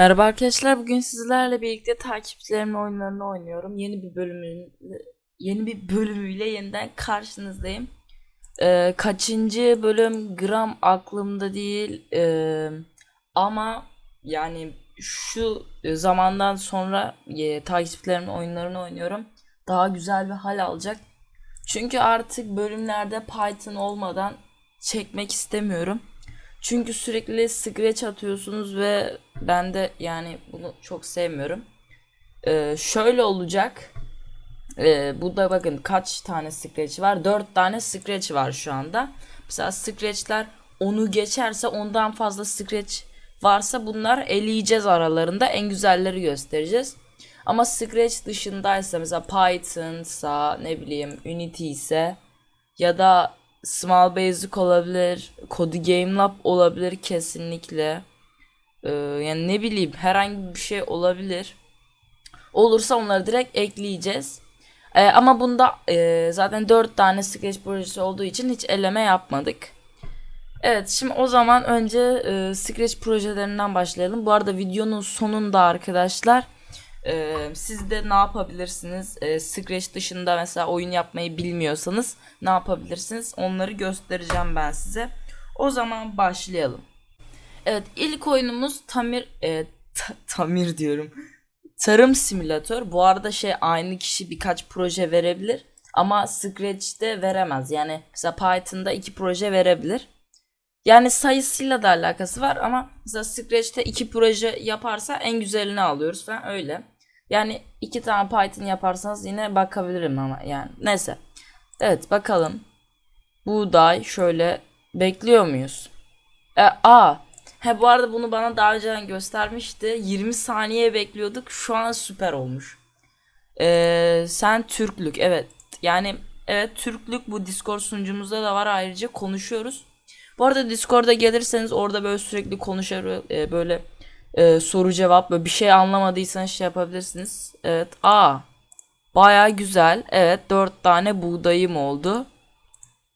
Merhaba arkadaşlar. Bugün sizlerle birlikte takipçilerimin oyunlarını oynuyorum. Yeni bir bölümün yeni bir bölümüyle yeniden karşınızdayım. Ee, kaçıncı bölüm gram aklımda değil. Ee, ama yani şu zamandan sonra e, takipçilerimin oyunlarını oynuyorum. Daha güzel bir hal alacak. Çünkü artık bölümlerde Python olmadan çekmek istemiyorum. Çünkü sürekli scratch atıyorsunuz ve ben de yani bunu çok sevmiyorum. Ee, şöyle olacak. Ee, bu da bakın kaç tane scratch var? 4 tane scratch var şu anda. Mesela scratchler onu geçerse ondan fazla scratch varsa bunlar eleyeceğiz aralarında. En güzelleri göstereceğiz. Ama scratch dışındaysa mesela Python'sa ne bileyim Unity ise ya da Small Basic olabilir, Kodi Game Lab olabilir kesinlikle. Ee, yani ne bileyim herhangi bir şey olabilir. Olursa onları direkt ekleyeceğiz. Ee, ama bunda e, zaten 4 tane Scratch projesi olduğu için hiç eleme yapmadık. Evet şimdi o zaman önce e, Scratch projelerinden başlayalım. Bu arada videonun sonunda arkadaşlar e, siz de ne yapabilirsiniz? E, Scratch dışında mesela oyun yapmayı bilmiyorsanız ne yapabilirsiniz? Onları göstereceğim ben size. O zaman başlayalım. Evet ilk oyunumuz Tamir e, Ta- Tamir diyorum. Tarım simülatör. Bu arada şey aynı kişi birkaç proje verebilir ama Scratch'te veremez. Yani mesela Python'da iki proje verebilir. Yani sayısıyla da alakası var ama mesela Scratch'te iki proje yaparsa en güzelini alıyoruz falan öyle. Yani iki tane Python yaparsanız yine bakabilirim ama yani neyse. Evet bakalım. Buğday şöyle bekliyor muyuz? E, a. He bu arada bunu bana daha önceden göstermişti. 20 saniye bekliyorduk. Şu an süper olmuş. E, sen Türklük evet. Yani evet Türklük bu Discord sunucumuzda da var ayrıca konuşuyoruz. Bu arada Discord'a gelirseniz orada böyle sürekli konuşar e, böyle e, soru cevap böyle bir şey anlamadıysanız şey yapabilirsiniz. Evet. A. Baya güzel. Evet. Dört tane buğdayım oldu.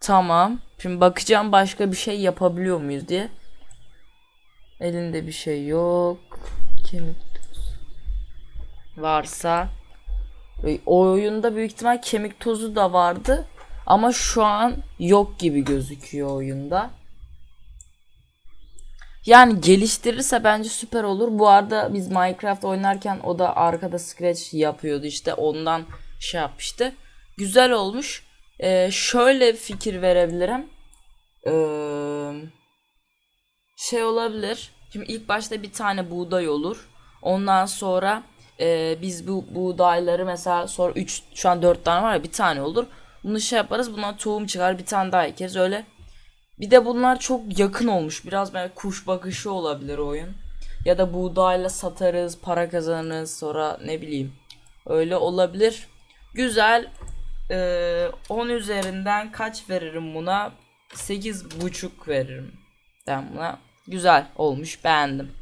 Tamam. Şimdi bakacağım başka bir şey yapabiliyor muyuz diye. Elinde bir şey yok. Kemik tozu. Varsa. O oyunda büyük ihtimal kemik tozu da vardı. Ama şu an yok gibi gözüküyor oyunda. Yani geliştirirse bence süper olur. Bu arada biz Minecraft oynarken o da arkada Scratch yapıyordu işte ondan şey yapmıştı. Güzel olmuş. Ee, şöyle fikir verebilirim. Ee, şey olabilir. Şimdi ilk başta bir tane buğday olur. Ondan sonra e, biz bu buğdayları mesela sonra 3 şu an 4 tane var ya bir tane olur. Bunu şey yaparız. Bundan tohum çıkar bir tane daha ekeriz öyle bir de bunlar çok yakın olmuş. Biraz böyle kuş bakışı olabilir oyun. Ya da buğdayla satarız, para kazanırız sonra ne bileyim. Öyle olabilir. Güzel. Ee, 10 üzerinden kaç veririm buna? 8,5 veririm. Ben buna. Güzel olmuş beğendim.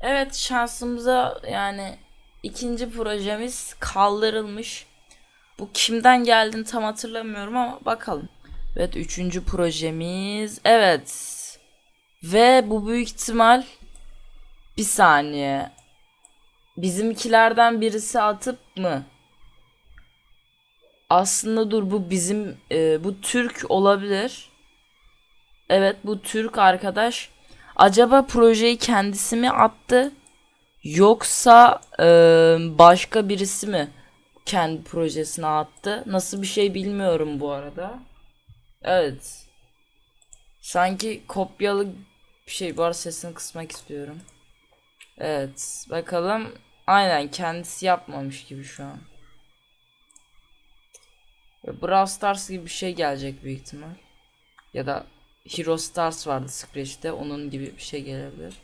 Evet şansımıza yani ikinci projemiz kaldırılmış. Bu kimden geldiğini tam hatırlamıyorum ama bakalım. Evet üçüncü projemiz. Evet. Ve bu büyük ihtimal bir saniye. Bizimkilerden birisi atıp mı? Aslında dur bu bizim e, bu Türk olabilir. Evet bu Türk arkadaş. Acaba projeyi kendisi mi attı? Yoksa e, başka birisi mi kendi projesine attı? Nasıl bir şey bilmiyorum bu arada. Evet. Sanki kopyalı bir şey var sesini kısmak istiyorum. Evet. Bakalım. Aynen kendisi yapmamış gibi şu an. Brawl Stars gibi bir şey gelecek büyük ihtimal. Ya da Hero Stars vardı Scratch'te. Onun gibi bir şey gelebilir.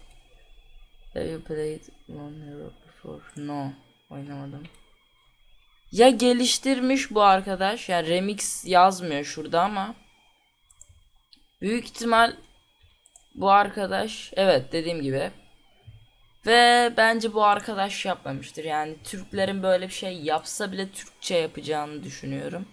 Have you played one hero before? No. Oynamadım. Ya geliştirmiş bu arkadaş. Yani remix yazmıyor şurada ama. Büyük ihtimal bu arkadaş evet dediğim gibi ve bence bu arkadaş yapmamıştır. Yani Türklerin böyle bir şey yapsa bile Türkçe yapacağını düşünüyorum.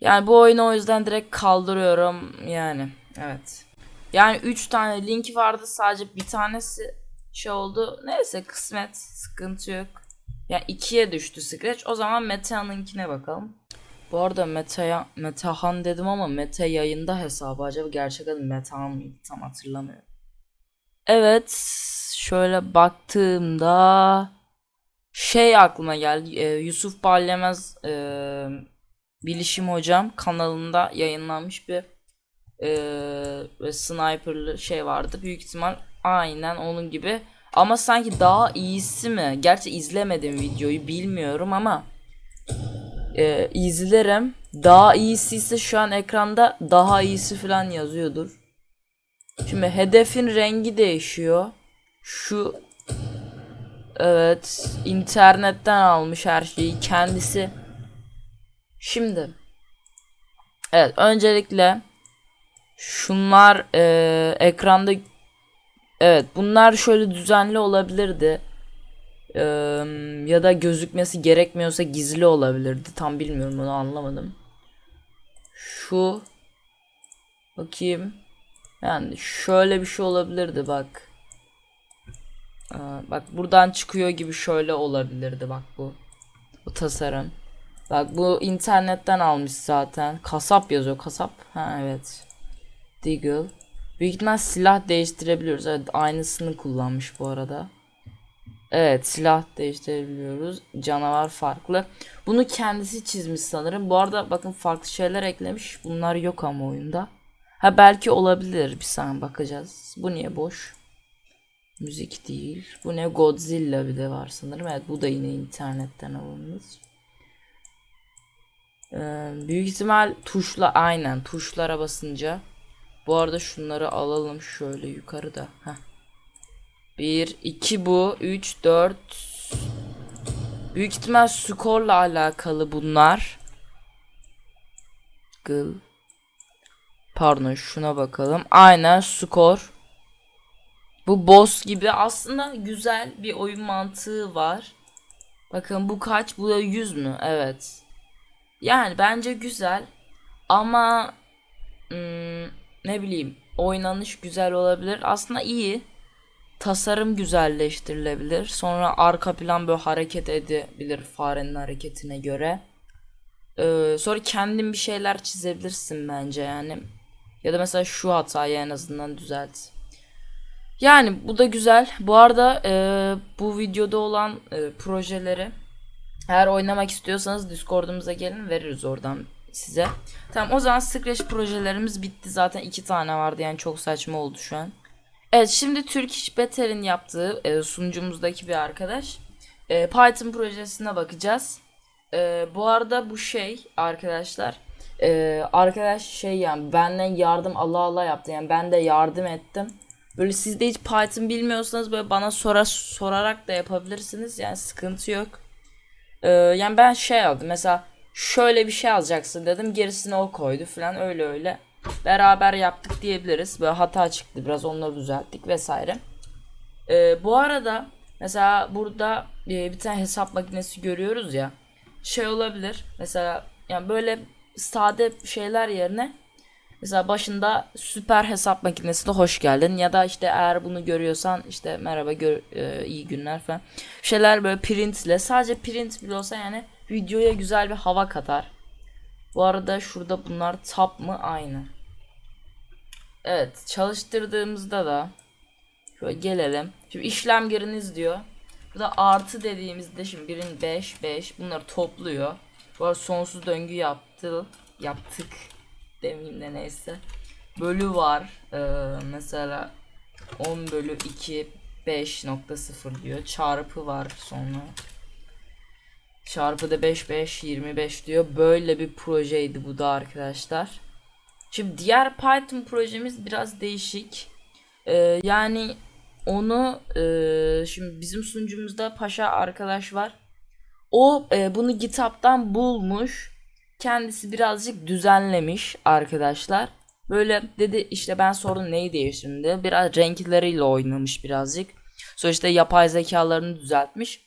Yani bu oyunu o yüzden direkt kaldırıyorum yani. Evet. Yani 3 tane link vardı sadece bir tanesi şey oldu. Neyse kısmet sıkıntı yok. Ya ikiye düştü Scratch. O zaman Meta'nınkine bakalım. Bu arada Meta'ya Metahan dedim ama Meta yayında hesabı acaba gerçek adı Metehan mıydı tam hatırlamıyorum. Evet şöyle baktığımda şey aklıma geldi. Ee, Yusuf Ballemez e, Bilişim Hocam kanalında yayınlanmış bir e, sniperlı şey vardı. Büyük ihtimal aynen onun gibi. Ama sanki daha iyisi mi? Gerçi izlemedim videoyu bilmiyorum ama e, izlerim. Daha iyisi ise şu an ekranda daha iyisi falan yazıyordur. Şimdi hedefin rengi değişiyor. Şu evet internetten almış her şeyi kendisi. Şimdi evet öncelikle şunlar e, ekranda evet bunlar şöyle düzenli olabilirdi. Eee, ya da gözükmesi gerekmiyorsa gizli olabilirdi. Tam bilmiyorum onu anlamadım. Şu bakayım. Yani şöyle bir şey olabilirdi bak. Aa, bak buradan çıkıyor gibi şöyle olabilirdi bak bu. Bu tasarım. Bak bu internetten almış zaten. Kasap yazıyor kasap. Ha evet. Deagle. Büyük ihtimal silah değiştirebiliyoruz. Evet aynısını kullanmış bu arada. Evet silah değiştirebiliyoruz. Canavar farklı. Bunu kendisi çizmiş sanırım. Bu arada bakın farklı şeyler eklemiş. Bunlar yok ama oyunda. Ha belki olabilir. Bir saniye bakacağız. Bu niye boş? Müzik değil. Bu ne Godzilla bir de var sanırım. Evet bu da yine internetten alınmış. Ee, büyük ihtimal tuşla aynen tuşlara basınca. Bu arada şunları alalım şöyle yukarıda. Heh. 1, 2 bu. 3, 4. Büyük ihtimal skorla alakalı bunlar. Gıl. Pardon şuna bakalım. Aynen skor. Bu boss gibi aslında güzel bir oyun mantığı var. Bakın bu kaç? Bu da 100 mü? Evet. Yani bence güzel. Ama hmm, ne bileyim oynanış güzel olabilir. Aslında iyi tasarım güzelleştirilebilir. Sonra arka plan böyle hareket edebilir farenin hareketine göre. Ee, sonra kendin bir şeyler çizebilirsin bence yani. Ya da mesela şu hatayı en azından düzelt. Yani bu da güzel. Bu arada e, bu videoda olan e, projeleri eğer oynamak istiyorsanız Discord'umuza gelin veririz oradan size. Tamam o zaman Scratch projelerimiz bitti. Zaten iki tane vardı yani çok saçma oldu şu an. Evet şimdi Turkish Better'in yaptığı e, sunucumuzdaki bir arkadaş. E, Python projesine bakacağız. E, bu arada bu şey arkadaşlar. E, arkadaş şey yani benden yardım Allah Allah yaptı. Yani ben de yardım ettim. Böyle siz de hiç Python bilmiyorsanız böyle bana sorar sorarak da yapabilirsiniz. Yani sıkıntı yok. E, yani ben şey aldım mesela şöyle bir şey alacaksın dedim gerisini o koydu falan öyle öyle beraber yaptık diyebiliriz. Böyle hata çıktı biraz onları düzelttik vesaire. Ee, bu arada mesela burada e, bir tane hesap makinesi görüyoruz ya. Şey olabilir mesela yani böyle sade şeyler yerine mesela başında süper hesap makinesi de hoş geldin ya da işte eğer bunu görüyorsan işte merhaba gör, e, iyi günler falan. Şeyler böyle printle sadece print bile olsa yani videoya güzel bir hava katar. Bu arada şurada bunlar tap mı? Aynı. Evet çalıştırdığımızda da şöyle gelelim. Şimdi işlem giriniz diyor. Burada artı dediğimizde şimdi birin 5 5 bunları topluyor. Bu arada sonsuz döngü yaptı. Yaptık demeyeyim de neyse. Bölü var. Ee, mesela 10 bölü 2 5.0 diyor. Çarpı var sonra. Çarpı da 5 5 25 diyor. Böyle bir projeydi bu da arkadaşlar. Şimdi diğer Python projemiz biraz değişik. Ee, yani onu e, şimdi bizim sunucumuzda Paşa arkadaş var. O e, bunu GitHub'dan bulmuş. Kendisi birazcık düzenlemiş arkadaşlar. Böyle dedi işte ben sordum neyi değiştirdim diye. Biraz renkleriyle oynamış birazcık. Sonra işte yapay zekalarını düzeltmiş.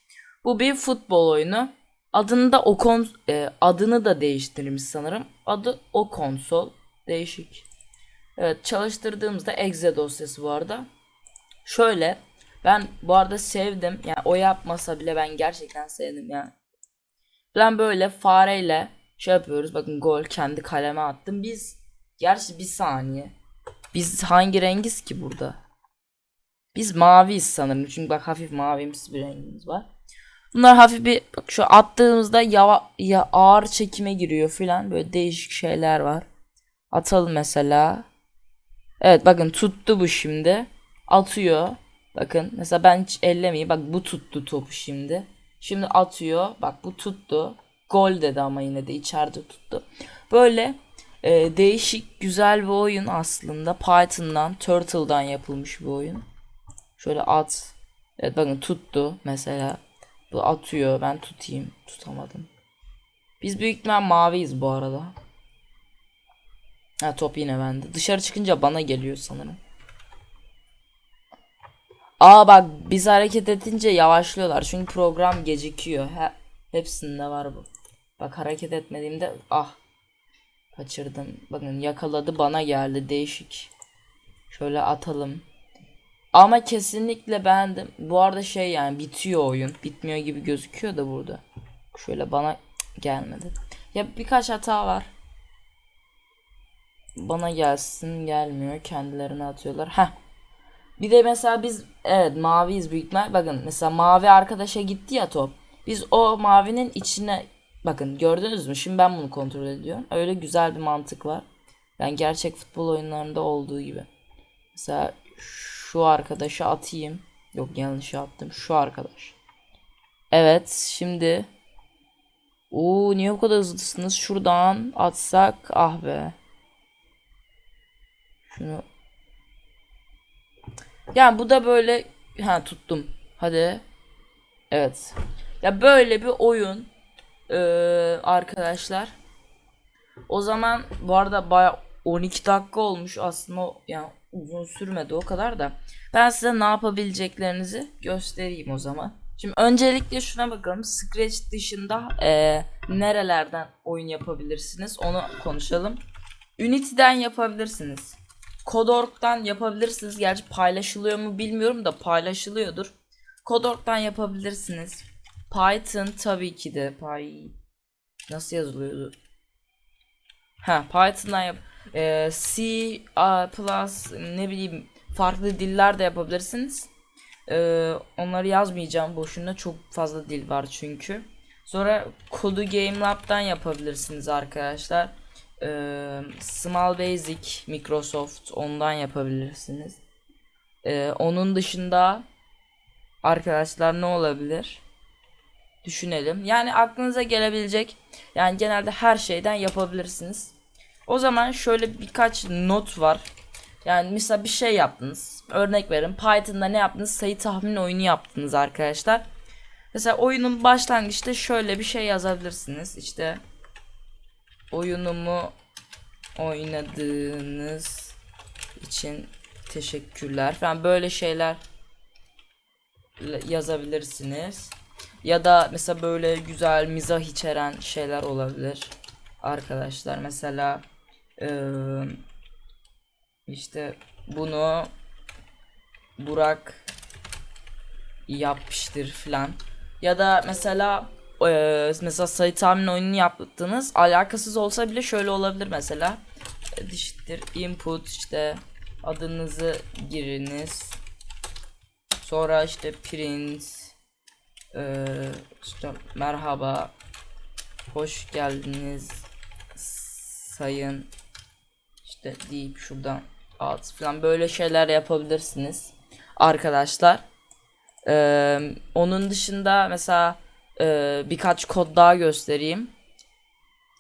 Bu bir futbol oyunu. Adını da o kon e, adını da değiştirmiş sanırım. Adı o konsol. Değişik. Evet çalıştırdığımızda exe dosyası bu arada. Şöyle ben bu arada sevdim. Yani o yapmasa bile ben gerçekten sevdim yani. Ben böyle fareyle şey yapıyoruz. Bakın gol kendi kaleme attım. Biz gerçi bir saniye. Biz hangi rengiz ki burada? Biz maviyiz sanırım. Çünkü bak hafif mavimsi bir rengimiz var. Bunlar hafif bir bak şu attığımızda yava, ya ağır çekime giriyor filan. Böyle değişik şeyler var. Atalım mesela. Evet bakın tuttu bu şimdi. Atıyor. Bakın mesela ben hiç ellemeyeyim. Bak bu tuttu topu şimdi. Şimdi atıyor. Bak bu tuttu. Gol dedi ama yine de içeride tuttu. Böyle e, değişik güzel bir oyun aslında. Python'dan, Turtle'dan yapılmış bir oyun. Şöyle at. Evet bakın tuttu mesela. Bu atıyor. Ben tutayım. Tutamadım. Biz büyük ihtimal maviyiz bu arada. Ha top yine bende. Dışarı çıkınca bana geliyor sanırım. Aa bak biz hareket edince yavaşlıyorlar. Çünkü program gecikiyor. He, hepsinde var bu. Bak hareket etmediğimde ah kaçırdım. Bakın yakaladı bana geldi. Değişik. Şöyle atalım. Ama kesinlikle beğendim. Bu arada şey yani bitiyor oyun. Bitmiyor gibi gözüküyor da burada. Şöyle bana gelmedi. Ya birkaç hata var. Bana gelsin gelmiyor. Kendilerine atıyorlar. Heh. Bir de mesela biz evet maviyiz büyük ihtimal. Bakın mesela mavi arkadaşa gitti ya top. Biz o mavinin içine bakın gördünüz mü? Şimdi ben bunu kontrol ediyorum. Öyle güzel bir mantık var. Yani gerçek futbol oyunlarında olduğu gibi. Mesela şu arkadaşa atayım. Yok yanlış yaptım. Şu arkadaş. Evet şimdi. Oo niye bu kadar hızlısınız? Şuradan atsak. Ah be. Şunu. Yani bu da böyle. Ha tuttum. Hadi. Evet. Ya böyle bir oyun. Ee, arkadaşlar. O zaman bu arada baya 12 dakika olmuş aslında yani uzun sürmedi o kadar da. Ben size ne yapabileceklerinizi göstereyim o zaman. Şimdi öncelikle şuna bakalım. Scratch dışında eee, nerelerden oyun yapabilirsiniz onu konuşalım. Unity'den yapabilirsiniz. Codorg'dan yapabilirsiniz. Gerçi paylaşılıyor mu bilmiyorum da paylaşılıyordur. Codorg'dan yapabilirsiniz. Python tabii ki de. Py... Nasıl yazılıyordu? Ha Python'dan yap. Ee, C A plus ne bileyim farklı diller de yapabilirsiniz. Ee, onları yazmayacağım boşuna çok fazla dil var çünkü. Sonra kodu Game Lab'dan yapabilirsiniz arkadaşlar. Ee, Small Basic Microsoft ondan yapabilirsiniz. Ee, onun dışında arkadaşlar ne olabilir? Düşünelim. Yani aklınıza gelebilecek yani genelde her şeyden yapabilirsiniz. O zaman şöyle birkaç not var. Yani mesela bir şey yaptınız. Örnek verin. Python'da ne yaptınız? Sayı tahmin oyunu yaptınız arkadaşlar. Mesela oyunun başlangıçta şöyle bir şey yazabilirsiniz. İşte oyunumu oynadığınız için teşekkürler falan böyle şeyler yazabilirsiniz. Ya da mesela böyle güzel mizah içeren şeyler olabilir. Arkadaşlar mesela eee, işte bunu Burak yapmıştır falan. Ya da mesela mesela sayı tahmin oyununu yaptınız. Alakasız olsa bile şöyle olabilir mesela. İşte input işte adınızı giriniz. Sonra işte print işte merhaba hoş geldiniz sayın işte deyip şuradan at falan böyle şeyler yapabilirsiniz arkadaşlar. Ee, onun dışında mesela e, birkaç kod daha göstereyim.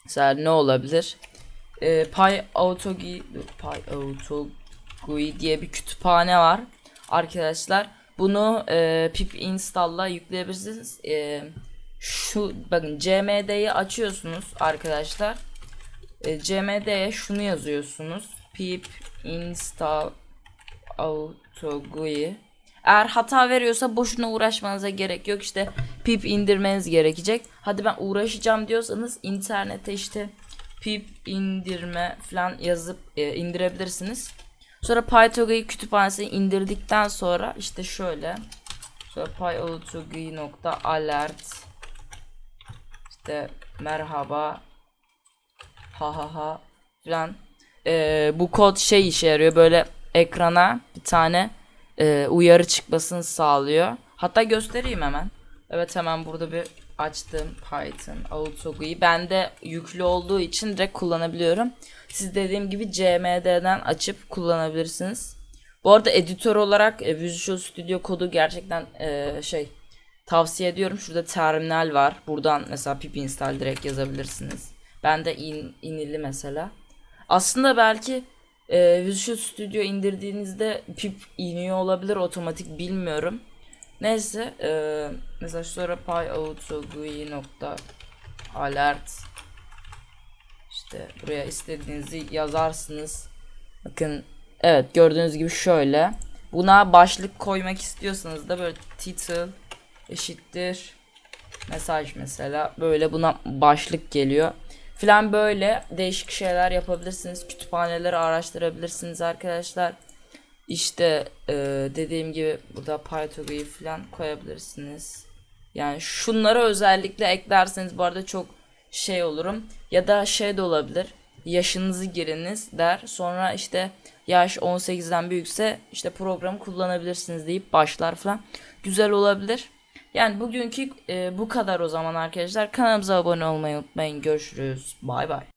Mesela ne olabilir? Ee, PyAutoGui PyAutoGui diye bir kütüphane var arkadaşlar. Bunu e, pip install'la yükleyebilirsiniz. E, şu bakın cmd'yi açıyorsunuz arkadaşlar. E, cmd'ye şunu yazıyorsunuz. pip install autogui Eğer hata veriyorsa boşuna uğraşmanıza gerek yok. İşte pip indirmeniz gerekecek. Hadi ben uğraşacağım diyorsanız internete işte pip indirme falan yazıp e, indirebilirsiniz. Sonra PyTorch'u kütüphanesine indirdikten sonra işte şöyle sonra pyautogi.alert işte merhaba ha ha ha falan Ee, bu kod şey işe yarıyor böyle ekrana bir tane e, uyarı çıkmasını sağlıyor. Hatta göstereyim hemen. Evet hemen burada bir açtım Python AutoGUI'yi. Bende yüklü olduğu için direkt kullanabiliyorum. Siz dediğim gibi CMD'den açıp kullanabilirsiniz. Bu arada editör olarak e, Visual Studio kodu gerçekten e, şey tavsiye ediyorum. Şurada terminal var. Buradan mesela pip install direkt yazabilirsiniz. Bende in, inili mesela. Aslında belki e, Visual Studio indirdiğinizde pip iniyor olabilir otomatik bilmiyorum. Neyse e, mesela sonra pyautoGUI.alert işte buraya istediğinizi yazarsınız. Bakın evet gördüğünüz gibi şöyle. Buna başlık koymak istiyorsanız da böyle title eşittir mesaj mesela böyle buna başlık geliyor filan böyle değişik şeyler yapabilirsiniz. Kütüphaneleri araştırabilirsiniz arkadaşlar. İşte e, dediğim gibi burada PyTorch'u falan koyabilirsiniz. Yani şunları özellikle eklerseniz bu arada çok şey olurum. Ya da şey de olabilir. Yaşınızı giriniz der. Sonra işte yaş 18'den büyükse işte programı kullanabilirsiniz deyip başlar falan güzel olabilir. Yani bugünkü e, bu kadar o zaman arkadaşlar. Kanalımıza abone olmayı unutmayın. Görüşürüz. Bay bay.